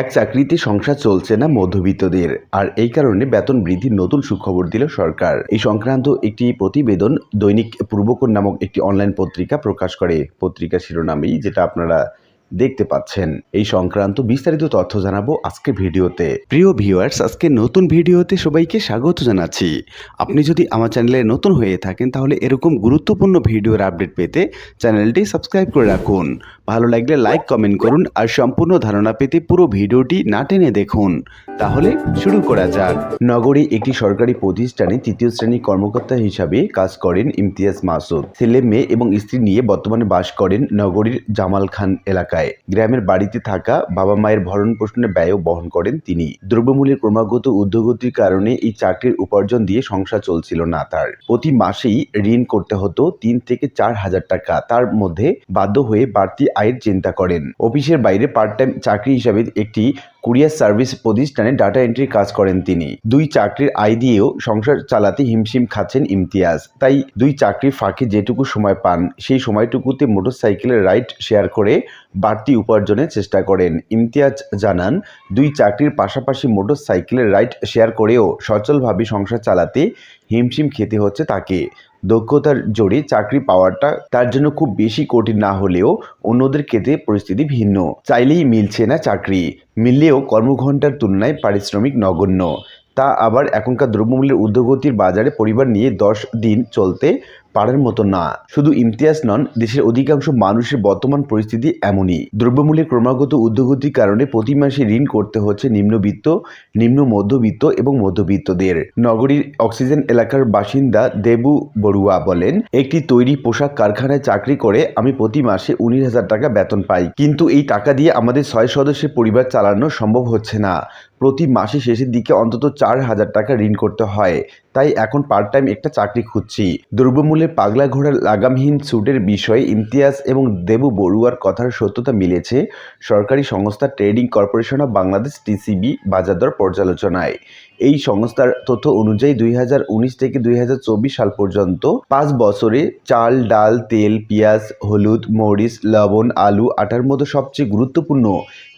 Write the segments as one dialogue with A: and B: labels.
A: এক চাকরিতে সংসার চলছে না মধ্যবিত্তদের, আর এই কারণে বেতন বৃদ্ধির নতুন সুখবর দিল সরকার। এই সংক্রান্ত একটি প্রতিবেদন দৈনিক পূর্বকোণ নামক একটি অনলাইন পত্রিকা প্রকাশ করে। পত্রিকা শিরোনামেই যেটা আপনারা দেখতে পাচ্ছেন। এই সংক্রান্ত বিস্তারিত তথ্য জানাব আজকে ভিডিওতে। প্রিয় ভিউয়ার্স, আজকে নতুন ভিডিওতে সবাইকে স্বাগত জানাচ্ছি। আপনি যদি আমার চ্যানেলে নতুন হয়ে থাকেন, তাহলে এরকম গুরুত্বপূর্ণ ভিডিওর আপডেট পেতে চ্যানেলটি সাবস্ক্রাইব করে রাখুন। ভালো লাগলে লাইক কমেন্ট করুন আর সম্পূর্ণ ধারণা পেতে পুরো ভিডিওটি না টেনে দেখুন। তাহলে শুরু করা যাক। নগরী একটি সরকারি প্রতিষ্ঠানে তৃতীয় শ্রেণির কর্মকর্তা হিসাবে কাজ করেন ইমতিয়াজ মাসুদ। ছেলে, মেয়ে এবং স্ত্রী নিয়ে বর্তমানে বাস করেন নগরীর জামাল খান এলাকায়। গ্রামের বাড়িতে থাকা বাবা মায়ের ভরণ পোষণের ব্যয়ও বহন করেন তিনি। দ্রব্যমূল্যের ক্রমাগত ঊর্ধ্বগতির কারণে এই চাকরির উপার্জন দিয়ে সংসার চলছিল না তার। প্রতি মাসেই ঋণ করতে হতো তিন থেকে চার হাজার টাকা। তার মধ্যে বাধ্য হয়ে বাড়তি আয়ের চিন্তা করেন। অফিসের বাইরে পার্ট টাইম চাকরি হিসাবে একটি কুরিয়ার সার্ভিস প্রতিষ্ঠানে ডাটা এন্ট্রি কাজ করেন তিনি। দুই চাকরির আয় দিয়েও সংসার চালাতে হিমশিম খাচ্ছেন ইমতিয়াজ। তাই দুই চাকরির ফাঁকে যেটুকু সময় পান, সেই সময়টুকুতে মোটরসাইকেলের রাইড শেয়ার করে বাড়তি উপার্জনের চেষ্টা করেন। ইমতিয়াজ জানান, দুই চাকরির পাশাপাশি মোটরসাইকেলের রাইড শেয়ার করেও সচলভাবে সংসার চালাতে হিমশিম খেতে হচ্ছে তাকে। দক্ষতার জোরে চাকরি পাওয়াটা তার জন্য খুব বেশি কঠিন না হলেও অন্যদের ক্ষেত্রে পরিস্থিতি ভিন্ন। চাইলেই মিলছে না চাকরি। মিললেও কর্মঘণ্টার তুলনায় পারিশ্রমিক নগণ্য। তা আবার এখনকার দ্রব্যমূল্যের ঊর্ধ্বগতির বাজারে পরিবার নিয়ে দশ দিন চলতে পারার মতো না। শুধু ইমতিয়াজ নন, দেশের অধিকাংশ মানুষের বর্তমান পরিস্থিতি এমনই। দ্রব্যমূল্যের ক্রমাগত উদ্যোগতির কারণে প্রতি মাসে ঋণ করতে হচ্ছে নিম্নবিত্ত, নিম্ন মধ্যবিত্ত এবং মধ্যবিত্তদের। নগরীর অক্সিজেন এলাকার বাসিন্দা দেবু বড়ুয়া বলেন, একটি তৈরি পোশাক কারখানায় চাকরি করে আমি প্রতি মাসে উনিশ হাজার টাকা বেতন পাই। কিন্তু এই টাকা দিয়ে আমাদের ছয় সদস্যের পরিবার চালানো সম্ভব হচ্ছে না। প্রতি মাসে শেষের দিকে অন্তত চার হাজার টাকা ঋণ করতে হয়। তাই এখন পার্ট টাইম একটা চাকরি খুঁজছি। দ্রব্যমূল্যের পাগলা ঘোড়ার লাগামহীন ছুটের বিষয়ে ইমতিয়াজ এবং দেবু বড়ুয়ার কথার সত্যতা মিলেছে সরকারি সংস্থা trading corporation of Bangladesh, TCB, বাজারদর পর্যালোচনায়। এই সংস্থার তথ্য অনুযায়ী দুই হাজার উনিশ থেকে দু হাজার চব্বিশ সাল পর্যন্ত পাঁচ বছরে চাল, ডাল, তেল, পেঁয়াজ, হলুদ, মরিচ, লবণ, আলু, আটার মতো সবচেয়ে গুরুত্বপূর্ণ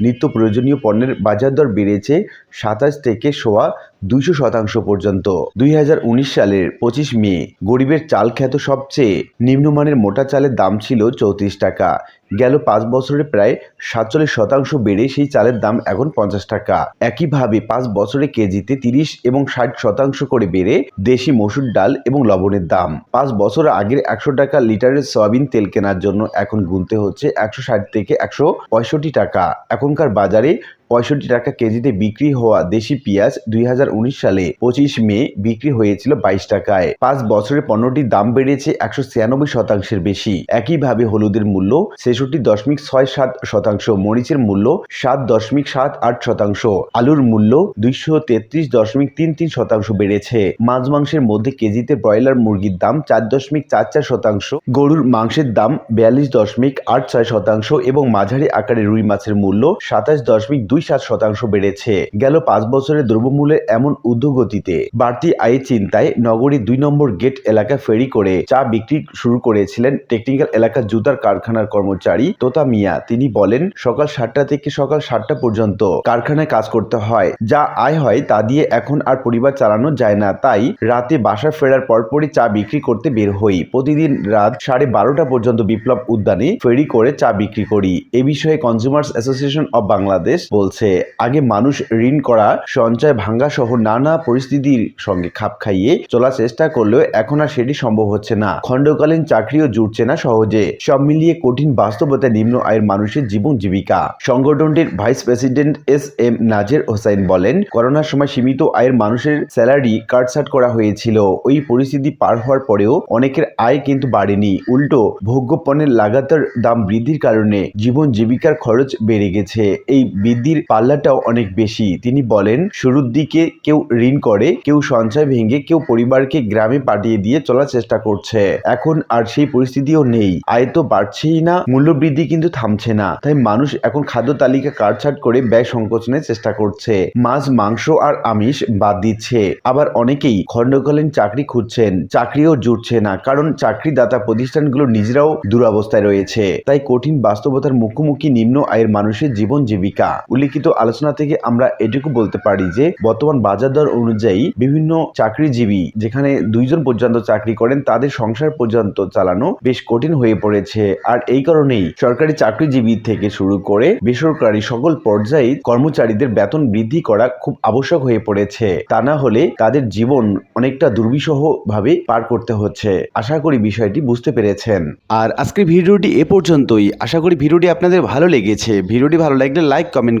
A: নিত্য প্রয়োজনীয় পণ্যের বাজার দর বেড়েছে সাতাশ থেকে সোয়া দুইশো শতাংশ পর্যন্ত। দুই হাজার উনিশ সালের পঁচিশ মে গরিবের চাল খ্যাত সবচেয়ে নিম্নমানের মোটা চালের দাম ছিল চৌত্রিশ টাকা। গেল পাঁচ বছরে প্রায় সাতচল্লিশ শতাংশ বেড়ে সেই চালের দাম এখন পঞ্চাশ টাকা। একইভাবে পাঁচ বছরে কেজিতে তিরিশ এবং ষাট শতাংশ করে বেড়ে দেশি মসুর ডাল এবং লবণের দাম। পাঁচ বছর আগের একশো টাকা লিটারের সয়াবিন তেল কেনার জন্য এখন গুনতে হচ্ছে একশো ষাট থেকে একশো পঁয়ষট্টি টাকা। এখনকার বাজারে পঁয়ষট্টি টাকা কেজিতে বিক্রি হওয়া দেশি পেঁয়াজ দুই হাজার উনিশ সালে পঁচিশ মে বিক্রি হয়েছিল বাইশ টাকায়। পাঁচ বছরে পণ্যটির দাম বেড়েছে একশো ছিয়ানব্বই শতাংশের বেশি। একইভাবে হলুদের মূল্য ছেষট্টি দশমিক ছয় সাত শতাংশ, মরিচের মূল্য সাত দশমিক সাত আট শতাংশ, আলুর মূল্য দুইশো তেত্রিশ দশমিক তিন তিন শতাংশ বেড়েছে। মাছ মাংসের মধ্যে কেজিতে ব্রয়লার মুরগির দাম চার দশমিক চার চার শতাংশ, গরুর মাংসের দাম বিয়াল্লিশ দশমিক আট ছয় শতাংশ এবং মাঝারি আকারে রুই মাছের মূল্য সাতাশ দশমিক দুই সাত শতাংশ বেড়েছে। গেল পাঁচ বছরে দ্রব্যমূল্যের এমন ঊর্ধ্বগতিতে বাড়তি আয়ের চিন্তায় নগরীর দুই নম্বর গেট এলাকা ফেরি করে চা বিক্রি শুরু করেছিলেন টেকনিক্যাল এলাকা জুতার কারখানার কর্মচারী তোতা মিয়া। তিনি বলেন, সকাল সাতটা থেকে সকাল সাতটা পর্যন্ত কারখানায় কাজ করতে হয়। যা আয় হয় তা দিয়ে এখন আর পরিবার চালানো যায় না। তাই রাতে বাসা ফেরার পরপরই চা বিক্রি করতে বের হই। প্রতিদিন রাত সাড়ে বারোটা পর্যন্ত বিপ্লব উদ্যানে ফেরি করে চা বিক্রি করি। এ বিষয়ে কনজিউমার্স অ্যাসোসিয়েশন অব বাংলাদেশ বলছে, আগে মানুষ ঋণ করা, সঞ্চয় ভাঙ্গা সহ নানা পরিস্থিতির সঙ্গে খাপ খাইয়ে চলার চেষ্টা করলেও এখন আর সেটি সম্ভব হচ্ছে না। খণ্ডকালীন চাকরিও জুটছে না সহজে। সব মিলিয়ে কঠিন বাস্তবতা নিম্ন আয়ের মানুষের জীবন জীবিকা। সংগঠনটির vice president S M Nazer Hossain বলেন, করোনার সময় সীমিত আয়ের মানুষের স্যালারি কাটছাট করা হয়েছিল। ওই পরিস্থিতি পার হওয়ার পরেও অনেকের আয় কিন্তু বাড়েনি। উল্টো ভোগ্য পণ্যের লাগাতার দাম বৃদ্ধির কারণে জীবন জীবিকার খরচ বেড়ে গেছে। এই বৃদ্ধির পাল্লাটাও অনেক বেশি। তিনি বলেন, শুরুর দিকে কেউ ঋণ করে, কেউ সঞ্চয় ভেঙে, কেউ পরিবারকে গ্রামে পাঠিয়ে দিয়ে চলার চেষ্টা করছে। এখন আর সেই পরিস্থিতিও নেই। আয় তো বাড়ছেই না মূল্য বৃদ্ধি কিন্তু থামছে না। তাই মানুষ এখন খাদ্য তালিকা কাটছাট করে ব্যয় সংকোচনের চেষ্টা করছে। মাছ, মাংস আর আমিষ বাদ দিচ্ছে। আবার অনেকেই খণ্ডকালীন চাকরি খুঁজছেন, চাকরিও জুটছে না, কারণ চাকরিদাতা প্রতিষ্ঠানগুলো নিজেরাও দুরবস্থায় রয়েছে। তাই কঠিন বাস্তবতার মুখোমুখি নিম্ন আয়ের মানুষের জীবন জীবিকা। উল্লেখ উল্লিখিত আলোচনা থেকে আমরা এটুকু বলতে পারি যে, বর্তমান বাজার দর অনুযায়ী বিভিন্ন চাকরিজীবী যেখানে দুইজন পর্যন্ত চাকরি করেন, তাদের সংসার পর্যন্ত চালানো বেশ কঠিন হয়ে পড়েছে। আর এই কারণেই সরকারি চাকরিজীবী থেকে শুরু করে বেসরকারি সকল পর্যায়ে কর্মচারীদের বেতন বৃদ্ধি করা খুব আবশ্যক হয়ে পড়েছে। তা না হলে তাদের জীবন অনেকটা দুর্বিষহ ভাবে পার করতে হচ্ছে। আশা করি বিষয়টি বুঝতে পেরেছেন। আর আজকের ভিডিওটি এ পর্যন্তই। আশা করি ভিডিওটি আপনাদের ভালো লেগেছে। ভিডিওটি ভালো লাগলে লাইক, কমেন্ট